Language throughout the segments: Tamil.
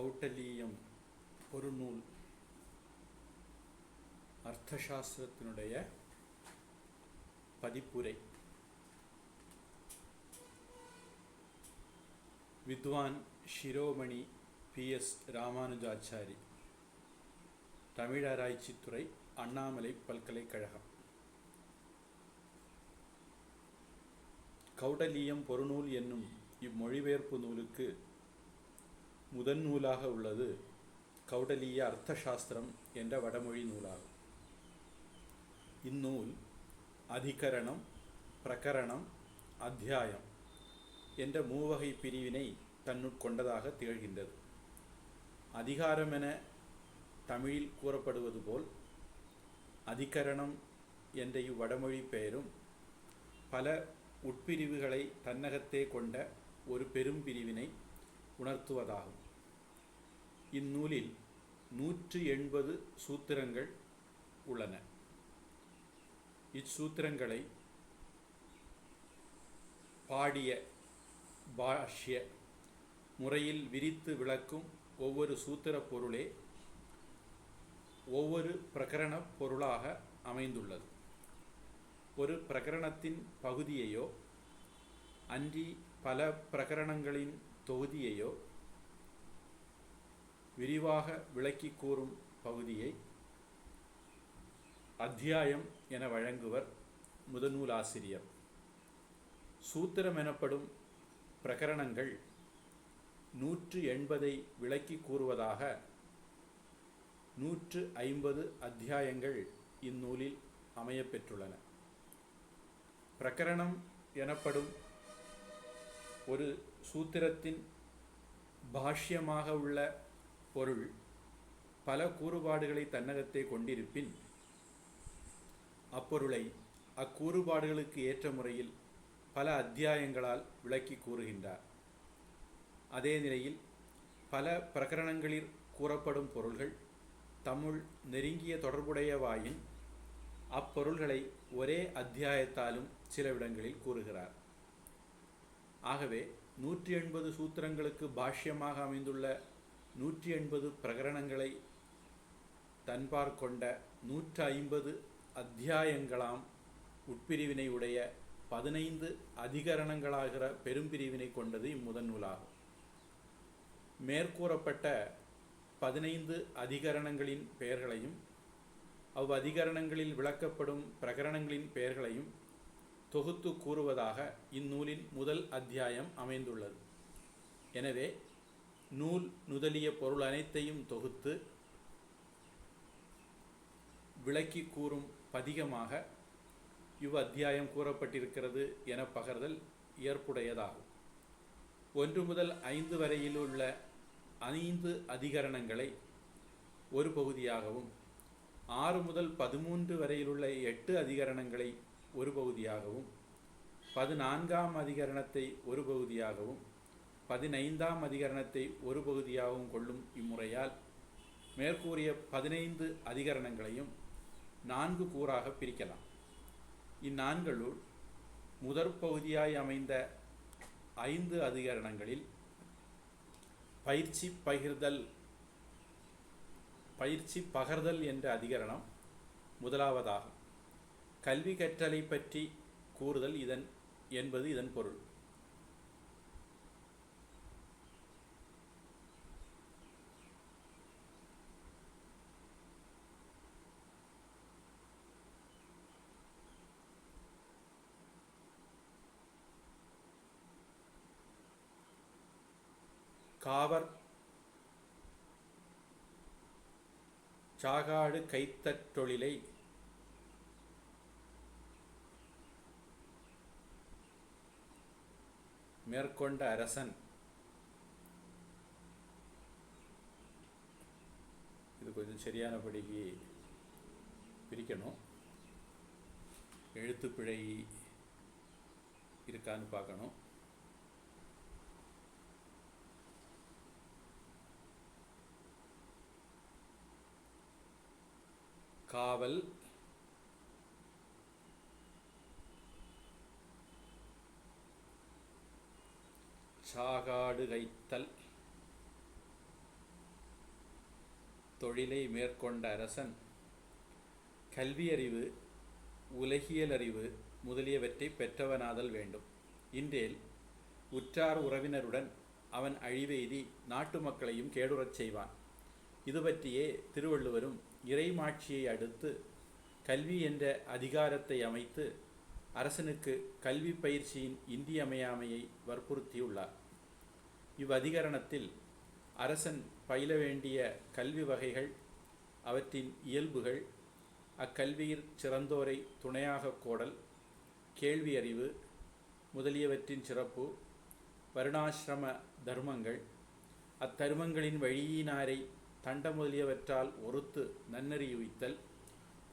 கௌட்டலீயம் ஒரு நூல். அர்த்தசாஸ்திரத்தினுடைய பதிப்புரை. வித்வான் ஷிரோமணி பி. எஸ். ராமானுஜாச்சாரி. தமிழராய்ச்சித்துறை அண்ணாமலை பல்கலைக்கழகம். கௌடலீயம் பொருநூல் என்னும் இம்மொழிபெயர்ப்பு நூலுக்கு முதன் நூலாக உள்ளது. கௌடலீய அர்த்தசாஸ்திரம் என்ற வடமொழி நூலாகும். இந்நூல் அதிகரணம் பிரகரணம் அத்தியாயம் என்ற மூவகை பிரிவினை தன்னுட்கொண்டதாக திகழ்கின்றது. அதிகாரம் என தமிழில் கூறப்படுவது போல் அதிகரணம் என்ற இவ்வடமொழி பெயரும் பல உட்பிரிவுகளை தன்னகத்தே கொண்ட ஒரு பெரும் பிரிவினை உணர்த்துவதாகும். இந்நூலில் நூற்று எண்பது சூத்திரங்கள் உள்ளன. இச்சூத்திரங்களை பாடிய பாஷ்ய முறையில் விரித்து விளக்கும் ஒவ்வொரு சூத்திர பொருளே ஒவ்வொரு பிரகரண பொருளாக அமைந்துள்ளது. ஒரு பிரகரணத்தின் பகுதியையோ அன்றி பல பிரகரணங்களின் தொகுதியையோ விரிவாக விளக்கி கூறும் பகுதியை அத்தியாயம் என வழங்குவர் முதநூலாசிரியர். சூத்திரம் எனப்படும் பிரகரணங்கள் நூற்று எண்பதை விளக்கி கூறுவதாக நூற்று ஐம்பது அத்தியாயங்கள் இந்நூலில் அமையப்பெற்றுள்ளன. பிரகரணம் எனப்படும் ஒரு சூத்திரத்தின் பாஷ்யமாக உள்ள பொருள். பல கூறுபாடுகளை தன்னகத்தே கொண்டிருப்பின் அப்பொருளை அக்கூறுபாடுகளுக்கு ஏற்ற முறையில் பல அத்தியாயங்களால் விளக்கி கூறுகின்றார். அதே நிலையில் பல பிரகரணங்களில் கூறப்படும் பொருள்கள் தம்முள் நெருங்கிய தொடர்புடையவாயின் அப்பொருள்களை ஒரே அத்தியாயத்தாலும் சில இடங்களில் கூறுகிறார். ஆகவே நூற்றி எண்பது சூத்திரங்களுக்கு பாஷ்யமாக அமைந்துள்ள நூற்றி எண்பது பிரகரணங்களை தன்பார் கொண்ட நூற்றி ஐம்பது அத்தியாயங்களாம் உட்பிரிவினை உடைய பதினைந்து அதிகரணங்களாகிற பெரும்பிரிவினை கொண்டது இம்முதன் நூலாகும். மேற்கூறப்பட்ட பதினைந்து அதிகரணங்களின் பெயர்களையும் அவ் அதிகரணங்களில் விளக்கப்படும் பிரகரணங்களின் பெயர்களையும் தொகுத்து கூறுவதாக இந்நூலின் முதல் அத்தியாயம் அமைந்துள்ளது. எனவே நூல் நுதலிய பொருள் அனைத்தையும் தொகுத்து விளக்கி கூறும் பதிகமாக இவ் அத்தியாயம் கூறப்பட்டிருக்கிறது என பகர்தல் ஏற்புடையதாகும். ஒன்று முதல் ஐந்து வரையில் உள்ள ஐந்து அதிகரணங்களை ஒரு பகுதியாகவும் ஆறு முதல் பதிமூன்று வரையிலுள்ள எட்டு அதிகரணங்களை ஒரு பகுதியாகவும் பதினான்காம் அதிகரணத்தை ஒரு பகுதியாகவும் பதினைந்தாம் அதிகரணத்தை ஒரு பகுதியாகவும் கொள்ளும் இம்முறையால் மேற்கூறிய பதினைந்து அதிகரணங்களையும் நான்கு கூறாக பிரிக்கலாம். இந்நான்களுள் முதற் பகுதியாய் அமைந்த ஐந்து அதிகரணங்களில் பயிற்சி பகிர்தல் பயிற்சி பகர்தல் என்ற அதிகரணம் முதலாவதாகும். கல்வி கற்றலை பற்றி கூறுதல் இதன் என்பது இதன் பொருள். காவர் சாகாடு கைத்தற்றொழிலை மேற்கொண்ட அரசன். இது கொஞ்சம் சரியானபடிக்கு பிரிக்கணும். எழுத்துப்பிழை இருக்கான்னு பார்க்கணும். காவல். சாகாடு கைத்தல் தொழிலை மேற்கொண்ட அரசன். கல்வியறிவு உலகியலறிவு முதலியவற்றை பெற்றவனாதல் வேண்டும். இன்றேல் உற்றார் உறவினருடன் அவன் அழிவெய்தி நாட்டு மக்களையும் கேடுறச் செய்வான். இது பற்றியே திருவள்ளுவரும் இறைமாட்சியை அடுத்து கல்வி என்ற அதிகாரத்தை அமைத்து அரசனுக்கு கல்வி பயிற்சியின் இன்றியமையாமையை வற்புறுத்தியுள்ளார். இவ்வதிகரணத்தில் அரசன் பயில வேண்டிய கல்வி வகைகள் அவற்றின் இயல்புகள் அக்கல்வியில் சிறந்தோரை துணையாக கோடல் கேள்வி அறிவு முதலியவற்றின் சிறப்பு வருணாசிரம தர்மங்கள் அத்தருமங்களின் வழியினாரை தண்ட முதலியவற்றால் ஒருத்து நன்னறியுவித்தல்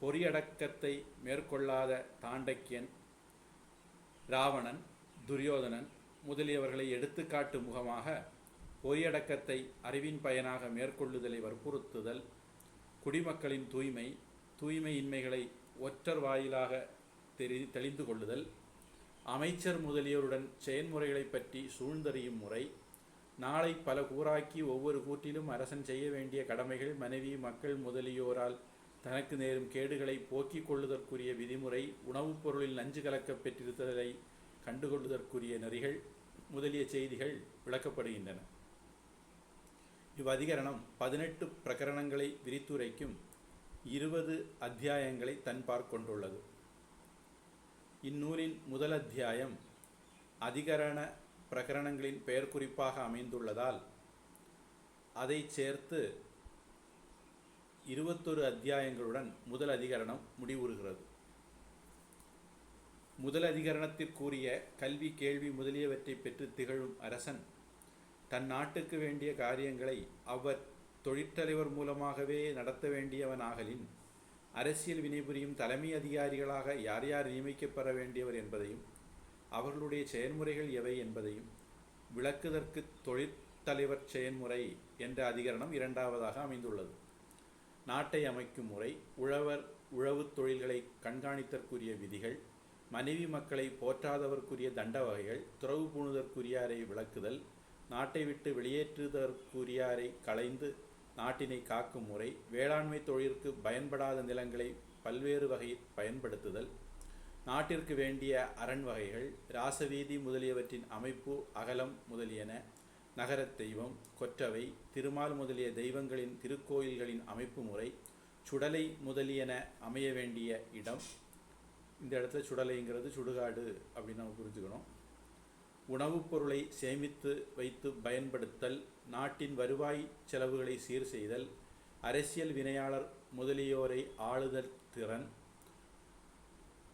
பொறியடக்கத்தை மேற்கொள்ளாத தாண்டக்கியன் ராவணன் துரியோதனன் முதலியவர்களை எடுத்துக்காட்டு முகமாக பொறியடக்கத்தை அறிவின் பயனாக மேற்கொள்ளுதலை வற்புறுத்துதல் குடிமக்களின் தூய்மை தூய்மையின்மைகளை ஒற்றர் வாயிலாக தெரி தெளிந்து கொள்ளுதல் அமைச்சர் முதலியோருடன் செயன்முறைகளை பற்றி சூழ்ந்தறியும் முறை நாளை பல கூறாக்கி ஒவ்வொரு கூற்றிலும் அரசன் செய்ய வேண்டிய கடமைகள் மனைவி மக்கள் முதலியோரால் தனக்கு நேரும் கேடுகளை போக்கிக் கொள்ளுதற்குரிய விதிமுறை உணவுப் பொருளில் நஞ்சு கலக்கப் பெற்றிருத்தலை கண்டுகொள்ளுதற்குரிய நெறிகள் முதலிய செய்திகள் விளக்கப்படுகின்றன. இவ்வதிகரணம் பதினெட்டு பிரகரணங்களை விரித்துரைக்கும் இருபது அத்தியாயங்களை தன்பார் கொண்டுள்ளது. இந்நூலின் முதல் அத்தியாயம் அதிகரண பிரகரணங்களின் பெயர் குறிப்பாக அமைந்துள்ளதால் அதை சேர்த்து இருபத்தொரு அத்தியாயங்களுடன் முதல் அதிகரணம் முடிவுறுகிறது. முதல் அதிகரணத்திற்குரிய கல்வி கேள்வி முதலியவற்றை பெற்று திகழும் அரசன் தன் நாட்டுக்கு வேண்டிய காரியங்களை அவர் தொழிற்தலைவர் மூலமாகவே நடத்த வேண்டியவனாகலின் அரசியல் வினைபுரியும் தலைமை அதிகாரிகளாக யார் யார் நியமிக்கப்பெற வேண்டியவர் என்பதையும் அவர்களுடைய செயல்முறைகள் எவை என்பதையும் விளக்குதற்கு தொழிற்தலைவர் செயல்முறை என்ற அதிகரணம் இரண்டாவதாக அமைந்துள்ளது. நாட்டை அமைக்கும் முறை உழவர் உழவுத் தொழில்களை கண்காணித்தற்குரிய விதிகள் மனைவி மக்களை போற்றாதவர்க்குரிய தண்ட வகைகள் துறவு பூணுதற்குரியாரை விளக்குதல் நாட்டை விட்டு வெளியேற்றுதற்குரியாரை களைந்து நாட்டினை காக்கும் முறை வேளாண்மை தொழிற்கு பயன்படாத நிலங்களை பல்வேறு வகையில் பயன்படுத்துதல் நாட்டிற்கு வேண்டிய அரண் வகைகள் ராசவீதி முதலியவற்றின் அமைப்பு அகலம் முதலியன நகரத் தெய்வம் கொற்றவை திருமால் முதலிய தெய்வங்களின் திருக்கோயில்களின் அமைப்பு முறை சுடலை முதலியன அமைய வேண்டிய இடம். இந்த இடத்துல சுடலைங்கிறது சுடுகாடு அப்படின்னு நம்ம புரிஞ்சுக்கணும். உணவுப் பொருளை சேமித்து வைத்து பயன்படுத்தல் நாட்டின் வருவாய் செலவுகளை சீர் செய்தல் அரசியல் வினையாளர் முதலியோரை ஆளுதல் திறன்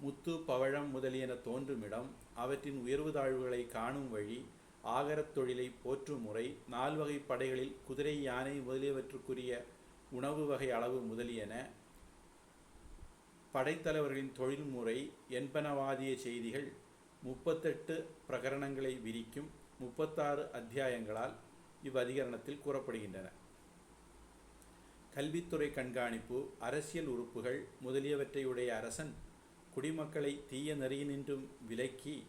முத்து பவழம் முதலியன தோன்றுமிடம் அவற்றின் உயர்வு தாழ்வுகளை காணும் வழி ஆகரத் தொழிலை போற்றும் முறை நால்வகை படைகளில் குதிரை யானை முதலியவற்றுக்குரிய உணவு வகை அளவு முதலியன. படைத்தலைவர்களின் தொழில்முறை என்பனவாதிய செய்திகள் முப்பத்தெட்டு பிரகரணங்களை விரிக்கும் முப்பத்தாறு அத்தியாயங்களால் இவ்வதிகரணத்தில் கூறப்படுகின்றன. கல்வித்துறை கண்காணிப்பு அரசியல் உறுப்புகள் முதலியவற்றையுடைய அரசன் குடிமக்களை தீய நெறியினின்றும் விலக்கி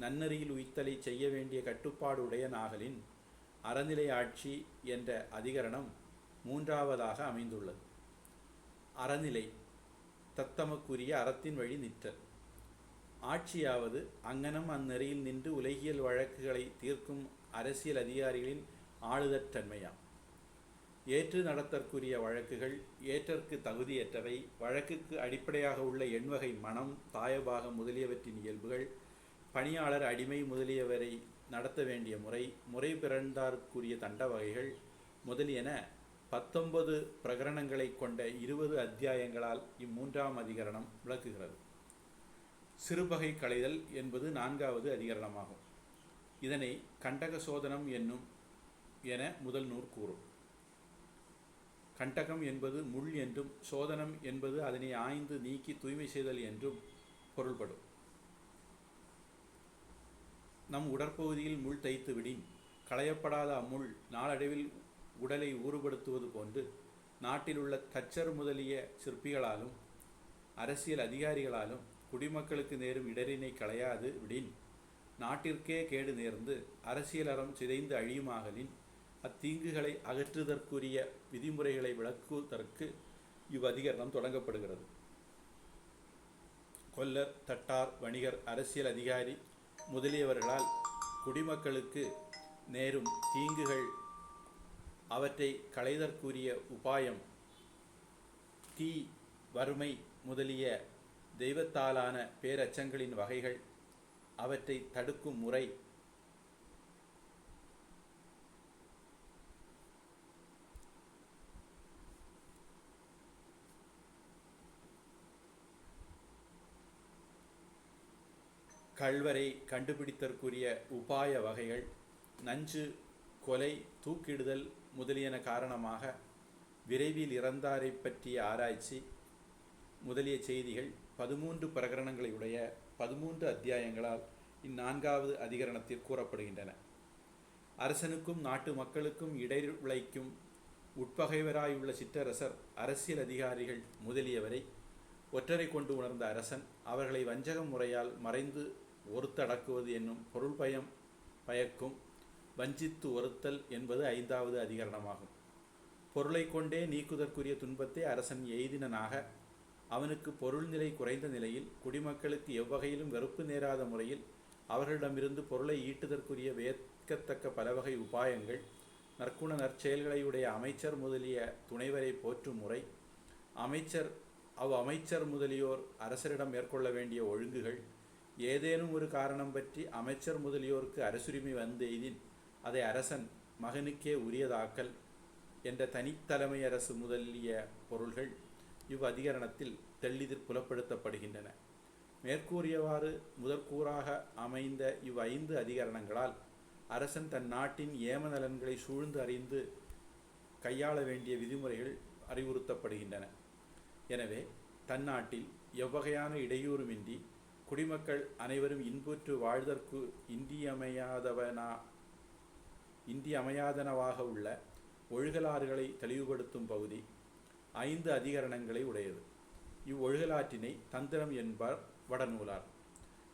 நன்னறியில் உய்த்தலை செய்ய வேண்டிய கட்டுப்பாடுடைய நாகலின் அறநிலை ஆட்சி என்ற அதிகரணம் மூன்றாவதாக அமைந்துள்ளது. அறநிலை தத்தமக்குரிய அறத்தின் வழி நிற்றல். ஆட்சியாவது அங்கனம் அந்நெறியில் நின்று உலகியல் வழக்குகளை தீர்க்கும் அரசியல் அதிகாரிகளின் ஆளுதற்தன்மையாம் ஏற்று நடத்தற்குரிய வழக்குகள் ஏற்றற்கு தகுதியற்றவை வழக்குக்கு அடிப்படையாக உள்ள எண்வகை மனம் தாயபாகம் முதலியவற்றின் இயல்புகள் பணியாளர் அடிமை முதலியவரை நடத்த வேண்டிய முறை முறை பிறந்தார்க்குரிய தண்ட வகைகள் முதலியன பத்தொன்பது பிரகரணங்களை கொண்ட இருபது அத்தியாயங்களால் இம்மூன்றாம் அதிகரணம் விளக்குகிறது. சிறுபகை களைதல் என்பது நான்காவது அதிகரணமாகும். இதனை கண்டக சோதனம் என்னும் என முதல் நூற் கூறும். கண்டகம் என்பது முள் என்றும் சோதனம் என்பது அதனை ஆய்ந்து நீக்கி தூய்மை செய்தல் என்றும் பொருள்படும். நம் உடற்பகுதியில் முள் தைத்து விடின். களையப்படாத அம்முள் நாளடைவில் உடலை ஊறுபடுத்துவது போன்று நாட்டில் உள்ள தச்சர் முதலிய சிற்பிகளாலும் அரசியல் அதிகாரிகளாலும் குடிமக்களுக்கு நேரும் இடரினை களையாது விடின். நாட்டிற்கே கேடு நேர்ந்து அரசியல் அறம் சிதைந்து அழியுமாகலின் அத்தீங்குகளை அகற்றுதற்குரிய விதிமுறைகளை விளக்குவதற்கு இவ்வதிகரணம் தொடங்கப்படுகிறது. கொல்லர் தட்டார் வணிகர் அரசியல் அதிகாரி முதலியவர்களால் குடிமக்களுக்கு நேரும் தீங்குகள் அவற்றை களைதற்குரிய உபாயம் தீ வறுமை முதலிய தெய்வத்தாலான பேரச்சங்களின் வகைகள் அவற்றை தடுக்கும் முறை கல்வரை கண்டுபிடித்தற்குரிய உபாய வகைகள் நஞ்சு கொலை தூக்கிடுதல் முதலியன காரணமாக விரைவில் இறந்தாரை பற்றிய ஆராய்ச்சி முதலிய செய்திகள் பதிமூன்று பிரகரணங்களை உடைய பதிமூன்று அத்தியாயங்களால் இந்நான்காவது அதிகரணத்தில் கூறப்படுகின்றன. அரசனுக்கும் நாட்டு மக்களுக்கும் இடைவிளைக்கும் உட்பகைவராயுள்ள சிற்றரசர் அரசியல் அதிகாரிகள் முதலியவரை ஒற்றரை கொண்டு உணர்ந்த அரசன் அவர்களை வஞ்சக முறையால் மறைந்து ஒருத்தடக்குவது என்னும் பொருள் பயம் பயக்கும் வஞ்சித்து ஒருத்தல் என்பது ஐந்தாவது அதிகரணமாகும். பொருளை கொண்டே நீக்குதற்குரிய துன்பத்தை அரசன் எய்தினனாக அவனுக்கு பொருள் நிலை குறைந்த நிலையில் குடிமக்களுக்கு எவ்வகையிலும் வெறுப்பு நேராத முறையில் அவர்களிடமிருந்து பொருளை ஈட்டுதற்குரிய வேட்கத்தக்க பலவகை உபாயங்கள் நற்குண நற்செயல்களையுடைய அமைச்சர் முதலிய துணைவரை போற்றும் முறை அமைச்சர் அவ் அமைச்சர் முதலியோர் அரசரிடம் மேற்கொள்ள வேண்டிய ஒழுங்குகள் ஏதேனும் ஒரு காரணம் பற்றி அமைச்சர் முதலியோருக்கு அரசுரிமை வந்தெய்தின் அதை அரசன் மகனுக்கே உரியதாக்கல் என்ற தனித்தலைமை அரசு முதலிய பொருள்கள் இவ்வதிகரணத்தில் தெளிதில் புலப்படுத்தப்படுகின்றன. மேற்கூறியவாறு முதற்கூறாக அமைந்த இவ் ஐந்து அதிகரணங்களால் அரசன் தன் நாட்டின் ஏம நலன்களை சூழ்ந்து அறிந்து கையாள வேண்டிய விதிமுறைகள் அறிவுறுத்தப்படுகின்றன. எனவே தன் நாட்டில் எவ்வகையான இடையூறுமின்றி குடிமக்கள் அனைவரும் இன்புற்று வாழ்தற்கு இன்றியமையாதவனா இன்றியமையாதனவாக உள்ள ஒழுகலாறுகளை தெளிவுபடுத்தும் பகுதி ஐந்து அதிகரணங்களை உடையது. இவ்வொழுகலாற்றினை தந்திரம் என்பார் வடநூலார்.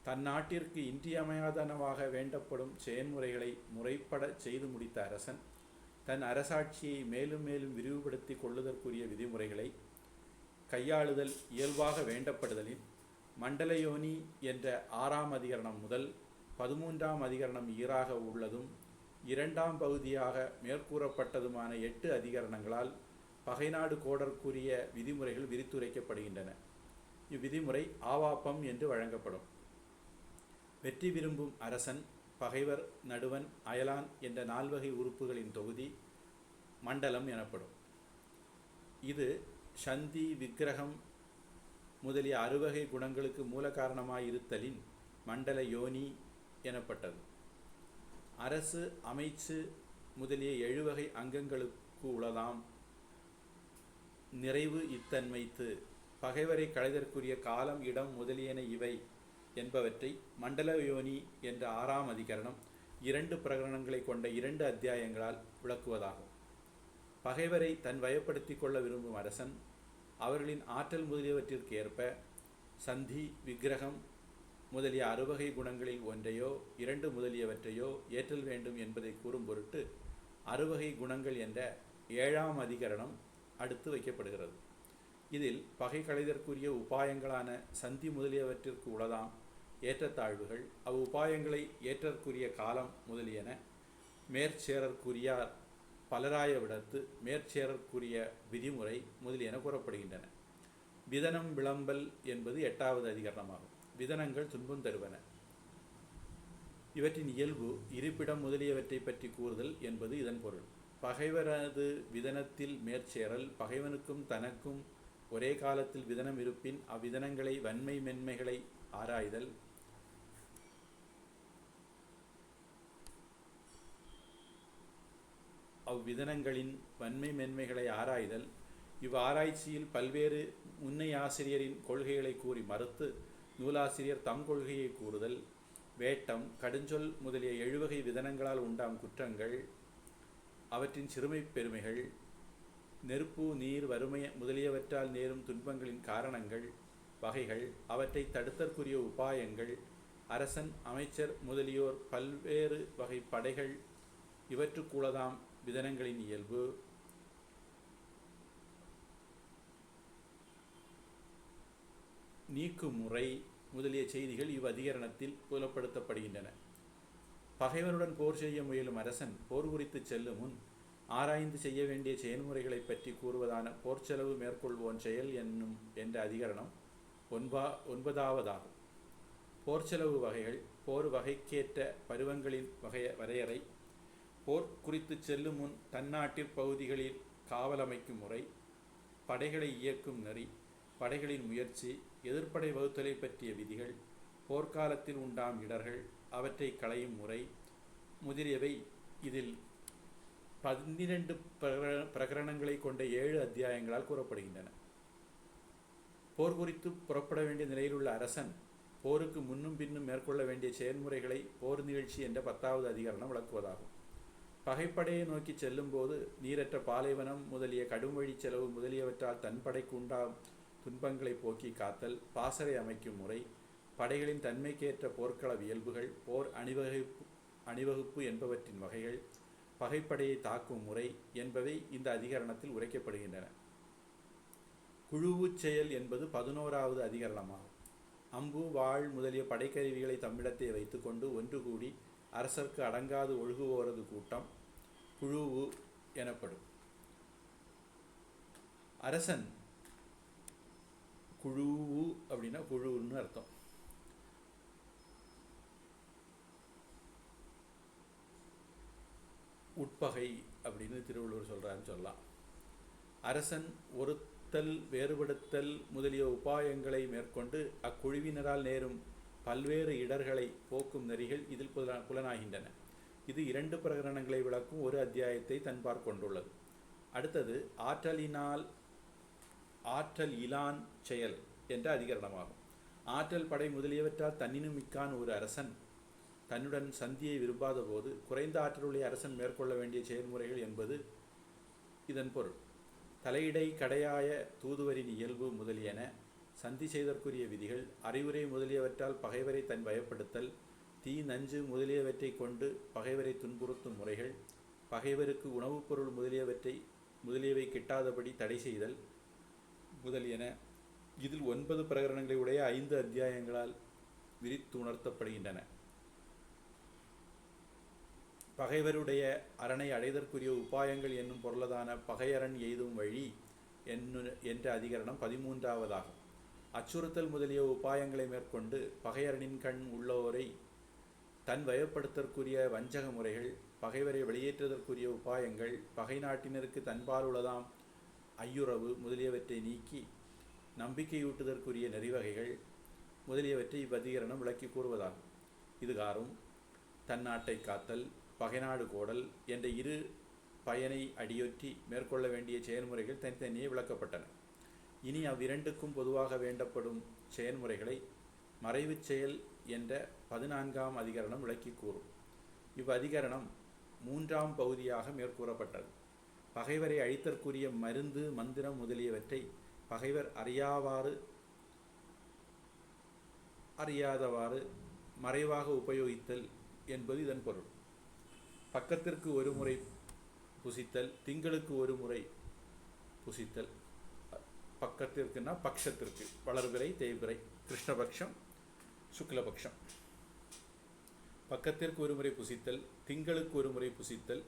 தன் நாட்டிற்கு இன்றியமையாதனவாக வேண்டப்படும் செயன்முறைகளை முறைப்பட செய்து முடித்த அரசன் தன் அரசாட்சியை மேலும் மேலும் விரிவுபடுத்தி கொள்ளுதற்குரிய விதிமுறைகளை கையாளுதல் இயல்பாக வேண்டப்படுதலின் மண்டலயோனி என்ற ஆறாம் அதிகரணம் முதல் பதிமூன்றாம் அதிகரணம் ஈராக உள்ளதும் இரண்டாம் பகுதியாக மேற்கூறப்பட்டதுமான எட்டு அதிகரணங்களால் பகைநாடு கோடற்குரிய விதிமுறைகள் விரித்துரைக்கப்படுகின்றன. இவ்விதிமுறை ஆவாப்பம் என்று வழங்கப்படும். வெற்றி விரும்பும் அரசன் பகைவர் நடுவன் அயலான் என்ற நால்வகை உறுப்புகளின் தொகுதி மண்டலம் எனப்படும். இது சந்தி விக்கிரகம் முதலிய அறுவகை குணங்களுக்கு மூல காரணமாயிருத்தலின் மண்டல யோனி எனப்பட்டது. அரசு அமைச்சு முதலிய எழுவகை அங்கங்களுக்கு உளதாம் நிறைவு இத்தன்மைத்து பகைவரை களைதற்குரிய காலம் இடம் முதலியன இவை என்பவற்றை மண்டல யோனி என்ற ஆறாம் அதிகரணம் இரண்டு பிரகரணங்களை கொண்ட இரண்டு அத்தியாயங்களால் விளக்குவதாகும். பகைவரை தன் வயப்படுத்தி கொள்ள விரும்பும் அரசன் அவர்களின் ஆற்றல் முதலியவற்றிற்கு ஏற்ப சந்தி விக்கிரகம் முதலிய அறுவகை குணங்களில் ஒன்றையோ இரண்டு முதலியவற்றையோ ஏற்றல் வேண்டும் என்பதை கூறும் பொருட்டு அறுவகை குணங்கள் என்ற ஏழாம் அதிகரணம் அடுத்து வைக்கப்படுகிறது. இதில் பகை களைதற்குரிய உபாயங்களான சந்தி முதலியவற்றிற்கு உளதாம் ஏற்றத்தாழ்வுகள் அவ்வுபாயங்களை ஏற்றற்குரிய காலம் முதலியன மேற்சேரற்குரியார் பலராய விடத்து மேற்சேரற்குரிய விதிமுறை முதலியன கூறப்படுகின்றன. விதனம் விளம்பல் என்பது எட்டாவது அதிகரணமாகும். விதனங்கள் துன்பம் தருவன. இவற்றின் இயல்பு இருப்பிடம் முதலியவற்றை பற்றி கூறுதல் என்பது இதன் பொருள். பகைவரது விதனத்தில் மேற்சேரல் பகைவனுக்கும் தனக்கும் ஒரே காலத்தில் விதனம் இருப்பின் அவ்விதனங்களை வன்மை மென்மைகளை ஆராய்தல் அவ்விதனங்களின் வன்மை மென்மைகளை ஆராய்தல் இவ்வாராய்ச்சியில் பல்வேறு முன்னை ஆசிரியரின் கொள்கைகளை கூறி மறுத்து நூலாசிரியர் தம் கொள்கையை கூறுதல் வேட்டம் கடுஞ்சொல் முதலிய எழுவகை விதனங்களால் உண்டாம் குற்றங்கள் அவற்றின் சிறுமைப் பெருமைகள் நெருப்பு நீர் வறுமை முதலியவற்றால் நேரும் துன்பங்களின் காரணங்கள் வகைகள் அவற்றை தடுத்தற்குரிய உபாயங்கள் அரசன் அமைச்சர் முதலியோர் பல்வேறு வகை படைகள் இவற்றுக்குள்ளதாம் விதனங்களின் இயல்பு. நீக்குமுறை முதலிய செய்திகள் இவ் அதிகரணத்தில் புலப்படுத்தப்படுகின்றன. பகைவனுடன் போர் செய்ய முயலும் அரசன் போர் குறித்து செல்லும் முன் ஆராய்ந்து செய்ய வேண்டிய செயல்முறைகளைப் பற்றி கூறுவதான போர் செலவு மேற்கொள்வோன் செயல் என்னும் என்ற அதிகரணம் ஒன்பா ஒன்பதாவதாகும். போர் செலவு வகைகள் போர் வகைக்கேற்ற பருவங்களின் வகைய வரையறை போர் குறித்து செல்லும் முன் தன்னாட்டிற் பகுதிகளில் காவல் அமைக்கும் முறை படைகளை இயக்கும் நெறி படைகளின் முயற்சி எதிர்ப்படை வகுத்தலை பற்றிய விதிகள் போர்க்காலத்தில் உண்டாம் இடர்கள் அவற்றை களையும் முறை முதலியவை இதில் பன்னிரண்டு பிரகர பிரகரணங்களை கொண்ட ஏழு அத்தியாயங்களால் கூறப்படுகின்றன. போர் குறித்து புறப்பட வேண்டிய நிலையில் உள்ள அரசன் போருக்கு முன்னும் பின்னும் மேற்கொள்ள வேண்டிய செயல்முறைகளை போர் நிகழ்ச்சி என்ற பத்தாவது அதிகரணம் விளக்குவதாகும். பகைப்படையை நோக்கி செல்லும்போது நீரற்ற பாலைவனம் முதலிய கடும் வழி செலவு முதலியவற்றால் தன்படைக்கு உண்டாம் துன்பங்களை போக்கி காத்தல் பாசறை அமைக்கும் முறை படைகளின் தன்மைக்கேற்ற போர்க்கள இயல்புகள் போர் அணிவகுப்பு அணிவகுப்பு என்பவற்றின் வகைகள் பகைப்படையை தாக்கும் முறை என்பவை இந்த அதிகரணத்தில் உரைக்கப்படுகின்றன. குழுவுச் செயல் என்பது பதினோராவது அதிகரணமாகும். அம்பு வாழ் முதலிய படைக்கருவிகளை தம்மிடத்தை வைத்துக்கொண்டு ஒன்று கூடி அரசர்க்கு அடங்காது ஒழுகுவோரது கூட்டம் குழுவு எனப்படும். அரசன் குழுவு அப்படின்னா குழுன்னு அர்த்தம். உட்பகை அப்படின்னு திருவள்ளுவர் சொல்கிறான்னு சொல்லலாம். அரசன் ஒருத்தல் வேறுபடுத்தல் முதலிய உபாயங்களை மேற்கொண்டு அக்குழுவினரால் நேரும் பல்வேறு இடர்களை போக்கும் நெறிகள் இதில் புலனாகின்றன. இது இரண்டு பிரகரணங்களை விளக்கும் ஒரு அத்தியாயத்தை தன்பார் கொண்டுள்ளது. அடுத்தது ஆற்றலினால் ஆற்றல் இலான் செயல் என்ற அதிகரணமாகும். ஆற்றல் படை முதலியவற்றால் தன்னினும் மிக்கான் ஒரு அரசன் தன்னுடன் சந்தியை விரும்பாத போது குறைந்த ஆற்றலுடைய அரசன் மேற்கொள்ள வேண்டிய செயல்முறைகள் என்பது இதன் பொருள். தலையிடை கடையாய தூதுவரின் இயல்பு முதலியன சந்தி செய்தற்குரிய விதிகள் அறிவுரை முதலியவற்றால் பகைவரை தன் பயப்படுத்தல் தீ நஞ்சு முதலியவற்றை கொண்டு பகைவரை துன்புறுத்தும் முறைகள் பகைவருக்கு உணவுப் பொருள் முதலியவற்றை முதலியவை கிட்டாதபடி தடை செய்தல் முதலியன. இதில் ஒன்பது பிரகரணங்களை உடைய ஐந்து அத்தியாயங்களால் விரித்து உணர்த்தப்படுகின்றன. பகைவருடைய அரணை அடைதற்குரிய உபாயங்கள் என்னும் பொருளதான பகையரண் எய்தும் வழி என்னு என்ற அதிகரணம் பதிமூன்றாவதாகும். அச்சுறுத்தல் முதலிய உபாயங்களை மேற்கொண்டு பகையரணின் கண் உள்ளோரை தன் வயப்படுத்தற்குரிய வஞ்சக முறைகள் பகைவரை வெளியேற்றுவதற்குரிய உபாயங்கள் பகை நாட்டினருக்கு தன்பால் உள்ளதாம் ஐயுறவு முதலியவற்றை நீக்கி நம்பிக்கையூட்டுதற்குரிய நெறிவகைகள் முதலியவற்றை இவ்வதிகரணம் விளக்கி கூறுவதாகும். இதுகாரும் தன்னாட்டை காத்தல் பகைநாடு கோடல் என்ற இரு பயனை அடியொற்றி மேற்கொள்ள வேண்டிய செயல்முறைகள் தனித்தனியே விளக்கப்பட்டன. இனி அவ்விரண்டுக்கும் பொதுவாக வேண்டப்படும் செயல்முறைகளை மறைவுச் செயல் என்ற பதினான்காம் அதிகரணம் விளக்கி கூறும். இவ்வதிகரணம் மூன்றாம் பகுதியாக மேற்கூறப்பட்டது. பகைவரை அழித்தற்குரிய மருந்து மந்திரம் முதலியவற்றை பகைவர் அறியாவாறு அறியாதவாறு மறைவாக உபயோகித்தல் என்பது இதன் பொருள். பக்கத்திற்கு ஒரு முறை புசித்தல் திங்களுக்கு ஒரு முறை புசித்தல் பக்கத்திற்குன்னா பக்ஷத்திற்கு வளர்பிறை தேய்பிறை கிருஷ்ணபக்ஷம் சுக்லபக்ஷம். பக்கத்திற்கு ஒரு முறை புசித்தல் திங்களுக்கு ஒரு முறை புசித்தல்.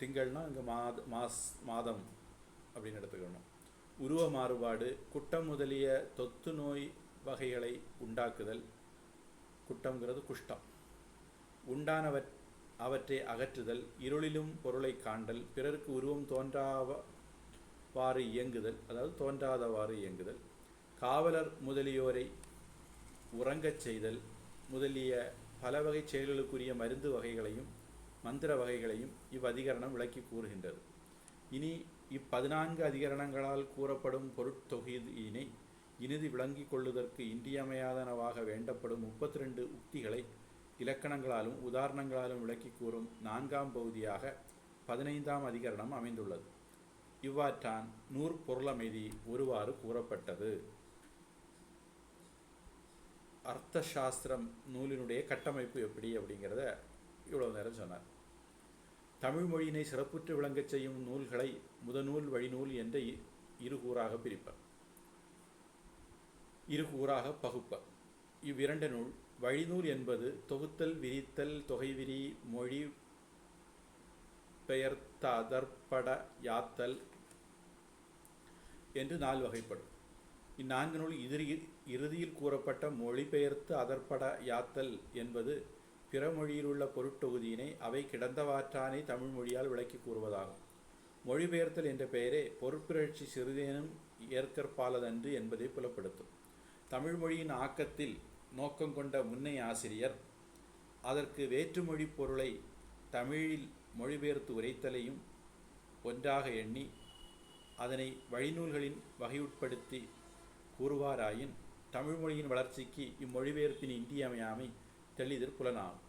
திங்கள்னா இங்கே மாத மாஸ் மாதம் அப்படின்னு எடுத்துக்கணும். உருவ மாறுபாடு குட்டம் முதலிய தொத்து நோய் வகைகளை உண்டாக்குதல். குட்டம்ங்கிறது குஷ்டம். உண்டானவற் அவற்றை அகற்றுதல். இருளிலும் பொருளை காண்டல். பிறருக்கு உருவம் தோன்றாவாறு இயங்குதல். அதாவது தோன்றாதவாறு இயங்குதல். காவலர் முதலியோரை உறங்கச் செய்தல் முதலிய பல வகை செயல்களுக்குரிய மருந்து வகைகளையும் மந்திர வகைகளையும் இவ்வதிகரணம் விளக்கி கூறுகின்றது. இனி இப்பதினான்கு அதிகரணங்களால் கூறப்படும் பொருட்தொகையினை இனிது விளங்கிக் கொள்ளுதற்கு இன்றியமையாதனவாக வேண்டப்படும் முப்பத்தி ரெண்டு உக்திகளை இலக்கணங்களாலும் உதாரணங்களாலும் விளக்கி கூறும் நான்காம் பகுதியாக பதினைந்தாம் அதிகரணம் அமைந்துள்ளது. இவ்வாற்றான் நூற்பொருளமைதி ஒருவாறு கூறப்பட்டது. அர்த்த சாஸ்திரம் நூலினுடைய கட்டமைப்பு எப்படி அப்படிங்கிறத இவ்வளோ நேரம் சொன்னார். தமிழ் மொழியினை சிறப்புற்று விளங்கச் செய்யும் நூல்களை முதநூல் வழிநூல் என்ற இரு கூறாக பிரிப்பர். இரு கூறாக பகுப்பர். இவ்விரண்டு நூல் வழிநூல் என்பது தொகுத்தல் விரித்தல் தொகைவிரி மொழி பெயர்த்ததற்பட யாத்தல் என்று நால் வகைப்படும். இந்நான்கு நூல் இறுதியில் இறுதியில் கூறப்பட்ட மொழிபெயர்த்து அதற்பட யாத்தல் என்பது பிற மொழியிலுள்ள பொருட்தொகுதியினை அவை கிடந்தவாற்றானை தமிழ் மொழியால் விளக்கி கூறுவதாகும். மொழிபெயர்த்தல் என்ற பெயரே பொருட்பிறழ்ச்சி சிறிதேனும் ஏற்கற்பாலதன்று என்பதை புலப்படுத்தும். தமிழ் மொழியின் ஆக்கத்தில் நோக்கம் கொண்ட முன்னைய ஆசிரியர் அதற்கு வேற்றுமொழி பொருளை தமிழில் மொழிபெயர்த்து உரைத்தலையும் ஒன்றாக எண்ணி அதனை வழிநூல்களின் வகையுட்படுத்தி கூறுவாராயின் தமிழ்மொழியின் வளர்ச்சிக்கு இம்மொழிபெயர்ப்பின் இன்றியமையாமை தெளிதிற் புலனாகும்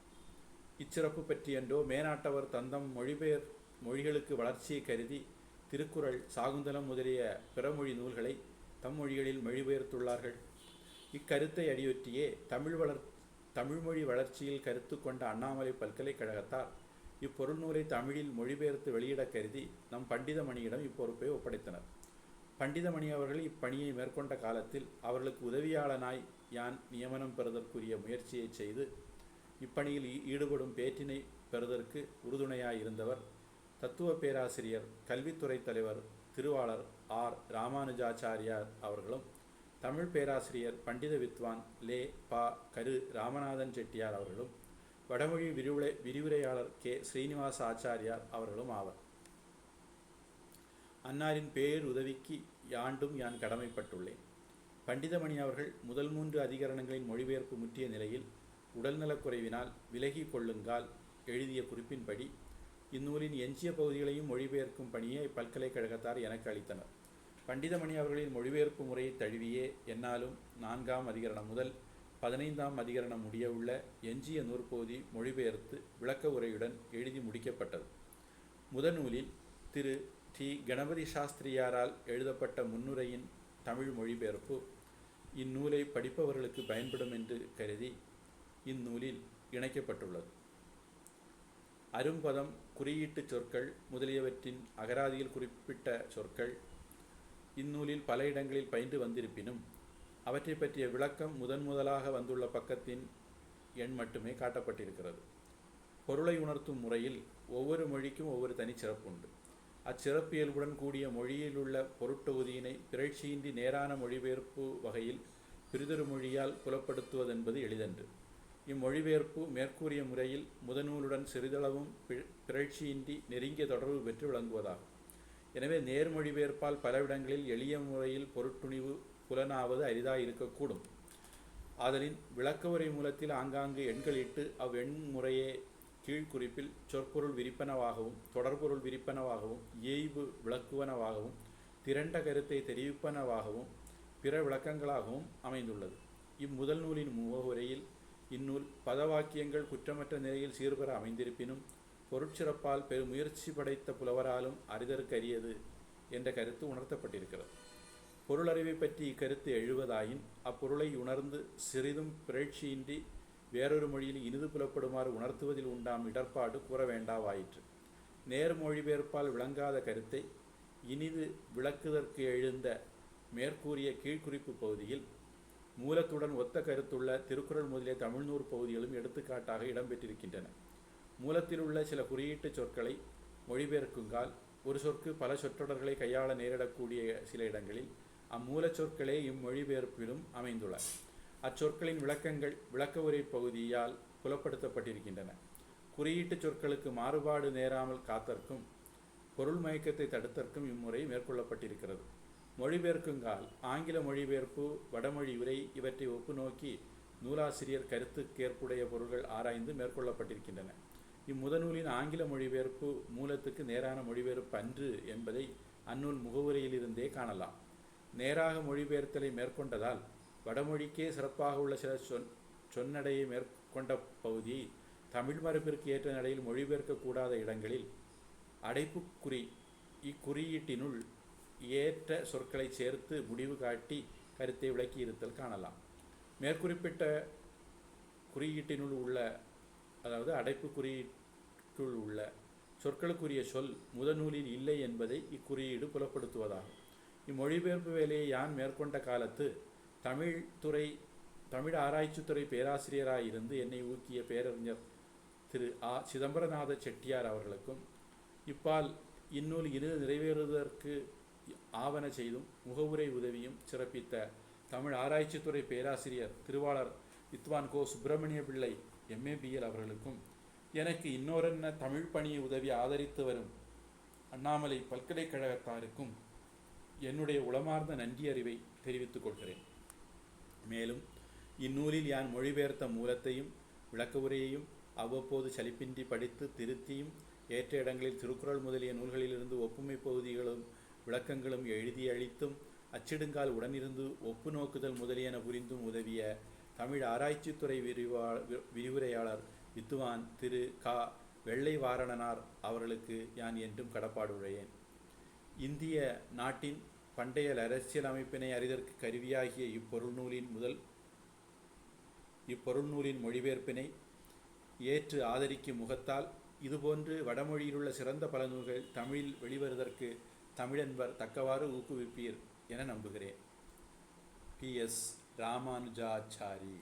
இச்சிறப்பு பற்றியன்றோ மேனாட்டவர் தந்தம் மொழிபெயர் மொழிகளுக்கு வளர்ச்சியை கருதி திருக்குறள் சாகுந்தலம் முதலிய பிறமொழி நூல்களை தம் மொழிகளில் மொழிபெயர்த்துள்ளார்கள். இக்கருத்தை அடியொற்றியே தமிழ் வளர் தமிழ்மொழி வளர்ச்சியில் கருத்து கொண்ட அண்ணாமலை பல்கலைக்கழகத்தார் இப்பொருள் நூலை தமிழில் மொழிபெயர்த்து வெளியிடக் கருதி நம் பண்டிதமணியிடம் இப்பொறுப்பை ஒப்படைத்தனர். பண்டிதமணி அவர்கள் இப்பணியை மேற்கொண்ட காலத்தில் அவர்களுக்கு உதவியாளனாய் யான் நியமனம் பெறுதற்குரிய முயற்சியை செய்து இப்பணியில் ஈடுபடும் பேற்றினை பெறுதற்கு உறுதுணையாயிருந்தவர் தத்துவ பேராசிரியர் கல்வித்துறை தலைவர் திருவாளர் ஆர். ராமானுஜாச்சாரியார் அவர்களும் தமிழ் பேராசிரியர் பண்டித வித்வான் லே. பா. கரு. ராமநாதன் செட்டியார் அவர்களும் வடமொழி விரிவுரை விரிவுரையாளர் கே. ஸ்ரீனிவாச ஆச்சாரியார் அவர்களும் ஆவர். அன்னாரின் பேர் உதவிக்கு யாண்டும் யான் கடமைப்பட்டுள்ளேன். பண்டிதமணி அவர்கள் முதல் மூன்று அதிகரணங்களின் மொழிபெயர்ப்பு முற்றிய நிலையில் உடல்நலக்குறைவினால் விலகி கொள்ளுங்கால் எழுதிய குறிப்பின்படி இந்நூலின் எஞ்சிய பகுதிகளையும் மொழிபெயர்க்கும் பணியை இப்பல்கலைக்கழகத்தார் எனக்கு அளித்தனர். பண்டிதமணி அவர்களின் மொழிபெயர்ப்பு முறையை தழுவியே என்னாலும் நான்காம் அதிகரணம் முதல் பதினைந்தாம் அதிகரணம் முடிய உள்ள எஞ்சிய நூற்பகுதி மொழிபெயர்த்து விளக்க உரையுடன் எழுதி முடிக்கப்பட்டது. முதல் நூலில் திரு. டி கணபதி சாஸ்திரியாரால் எழுதப்பட்ட முன்னுரையின் தமிழ் மொழிபெயர்ப்பு இந்நூலை படிப்பவர்களுக்கு பயன்படும் என்று கருதி இந்நூலில் இணைக்கப்பட்டுள்ளது. அரும்பதம் குறியீட்டுச் சொற்கள் முதலியவற்றின் அகராதியில் குறிப்பிட்ட சொற்கள் இந்நூலில் பல இடங்களில் பயின்று வந்திருப்பினும் அவற்றை பற்றிய விளக்கம் முதன் முதலாக வந்துள்ள பக்கத்தின் எண் மட்டுமே காட்டப்பட்டிருக்கிறது. பொருளை உணர்த்தும் முறையில் ஒவ்வொரு மொழிக்கும் ஒவ்வொரு தனிச்சிறப்பு உண்டு. அச்சிறப்பியல்புடன் கூடிய மொழியிலுள்ள பொருட்டொகுதியினை பிறழ்ச்சியின்றி நேரான மொழிபெயர்ப்பு வகையில் பிறிதொரு மொழியால் புலப்படுத்துவதென்பது எளிதன்று. இம்மொழிபெயர்ப்பு மேற்கூறிய முறையில் முதநூலுடன் சிறிதளவும் பி- பிறழ்ச்சியின்றி நெருங்கிய தொடர்பு பெற்று விளங்குவதாகும். எனவே நேர்மொழிபெயர்ப்பால் பலவிடங்களில் எளிய முறையில் பொருட்டுணிவு புலனாவது அரிதாக இருக்கக்கூடும். ஆதலின் விளக்கவுரை மூலத்தில் ஆங்காங்கு எண்களிட்டு அவ்வெண் முறையே கீழ்குறிப்பில் சொற்பொருள் விரிப்பனவாகவும் தொடர்பொருள் விரிப்பனவாகவும் ஏய்வு விளக்குவனவாகவும் திரண்ட கருத்தை தெரிவிப்பனவாகவும் பிற விளக்கங்களாகவும் அமைந்துள்ளது. இம்முதல் நூலின் முகவுரையில் இந்நூல் பதவாக்கியங்கள் குற்றமற்ற நிலையில் சீர்பெற அமைந்திருப்பினும் பொருட்சிறப்பால் பெருமுயற்சி படைத்த புலவராலும் அறிதற்கரியது என்ற கருத்து உணர்த்தப்பட்டிருக்கிறது. பொருளறிவை பற்றி இக்கருத்து எழுவதாயின் அப்பொருளை உணர்ந்து சிறிதும் பிறழ்ச்சியின்றி வேறொரு மொழியில் இனிது புலப்படுமாறு உணர்த்துவதில் உண்டாம் இடர்பாடு கூற வேண்டாவாயிற்று. நேர் மொழிபெயர்ப்பால் விளங்காத கருத்தை இனிது விளக்குதற்கு எழுந்த மேற்கூறிய கீழ்குறிப்பு பகுதியில் மூலத்துடன் ஒத்த கருத்துள்ள திருக்குறள் முதலிய தமிழ்நூறு பகுதிகளும் எடுத்துக்காட்டாக இடம்பெற்றிருக்கின்றன மூலத்தில் உள்ள சில குறியீட்டுச் சொற்களை மொழிபெயர்க்குங்கால் ஒரு சொற்கு பல சொற்றொடர்களை கையாள நேரிடக்கூடிய சில இடங்களில் அம்மூலச் சொற்களே இம்மொழிபெயர்ப்பிலும் அமைந்துள்ளன அச்சொற்களின் விளக்கங்கள் விளக்க உரை பகுதியால் புலப்படுத்தப்பட்டிருக்கின்றன. குறியீட்டுச் சொற்களுக்கு மாறுபாடு நேராமல் காத்தற்கும் பொருள் மயக்கத்தை தடுத்தற்கும் இம்முறை மேற்கொள்ளப்பட்டிருக்கிறது. மொழிபெயர்க்குங்கால் ஆங்கில மொழிபெயர்ப்பு வடமொழி உரை இவற்றை ஒப்புநோக்கி நூலாசிரியர் கருத்துக்கேற்புடைய பொருள்கள் ஆராய்ந்து மேற்கொள்ளப்பட்டிருக்கின்றன. இம்முதநூலின் ஆங்கில மொழிபெயர்ப்பு மூலத்துக்கு நேரான மொழிபெயர்ப்பு அன்று என்பதை அந்நூல் முகவுரையிலிருந்தே காணலாம். நேராக மொழிபெயர்த்தலை மேற்கொண்டதால் வடமொழிக்கே சிறப்பாக உள்ள சில சொன் சொன்னடையை மேற்கொண்ட பகுதியை தமிழ் மரபிற்கு ஏற்ற நடையில் மொழிபெயர்க்கக்கூடாத இடங்களில் அடைப்புக்குறி இக்குறியீட்டினுள் ஏற்ற சொற்களை சேர்த்து முடிவு காட்டி கருத்தை விளக்கி இருத்தல் காணலாம். மேற்குறிப்பிட்ட குறியீட்டினுள் உள்ள அதாவது அடைப்பு குறியீட்டுள் உள்ள சொற்களுக்குரிய சொல் முதநூலில் இல்லை என்பதை இக்குறியீடு புலப்படுத்துவதாகும். இம்மொழிபெயர்ப்பு வேலையை யான் மேற்கொண்ட காலத்து தமிழ் துறை தமிழ் ஆராய்ச்சித்துறை பேராசிரியராயிருந்து என்னை ஊக்கிய பேரறிஞர் திரு ஆ. சிதம்பரநாத செட்டியார் அவர்களுக்கும் இப்பால் இந்நூல் இரு நிறைவேறுவதற்கு ஆவண செய்தும் முகவுரை உதவியும் சிறப்பித்த தமிழ் ஆராய்ச்சித்துறை பேராசிரியர் திருவாளர் வித்வான் கோ. சுப்பிரமணிய பிள்ளை எம்ஏபிஎல் அவர்களுக்கும் எனக்கு இன்னொரென்ன தமிழ் பணியை உதவி ஆதரித்து வரும் அண்ணாமலை பல்கலைக்கழகத்தாருக்கும் என்னுடைய உளமார்ந்த நன்றி அறிவை தெரிவித்துக் கொள்கிறேன். மேலும் இந்நூலில் யான் மொழிபெயர்த்த மூலத்தையும் விளக்க உரையையும் அவ்வப்போது சலிப்பின்றி படித்து திருத்தியும் ஏற்ற இடங்களில் திருக்குறள் முதலிய நூல்களிலிருந்து ஒப்புமை பகுதிகளும் விளக்கங்களும் எழுதி அளித்தும் அச்சிடுங்கால் உடனிருந்து ஒப்பு நோக்குதல் முதலியன புரிந்தும் உதவிய தமிழ் ஆராய்ச்சித்துறை விரிவா விரிவுரையாளர் வித்துவான் திரு கா. வெள்ளை வாரணனார் அவர்களுக்கு யான் என்றும் கடப்பாடுடையேன் இந்திய நாட்டின் பண்டைய அரசியல் அமைப்பினை அறிதற்கு கருவியாகிய இப்பொருள் நூலின் முதல் இப்பொருள் நூலின் மொழிபெயர்ப்பினை ஏற்று ஆதரிக்கும் முகத்தால் இதுபோன்று வடமொழியிலுள்ள சிறந்த பல நூல்கள் தமிழில் வெளிவருவதற்கு தமிழன்பர் தக்கவாறு ஊக்குவிப்பீர் என நம்புகிறேன். P S Ramanujachari.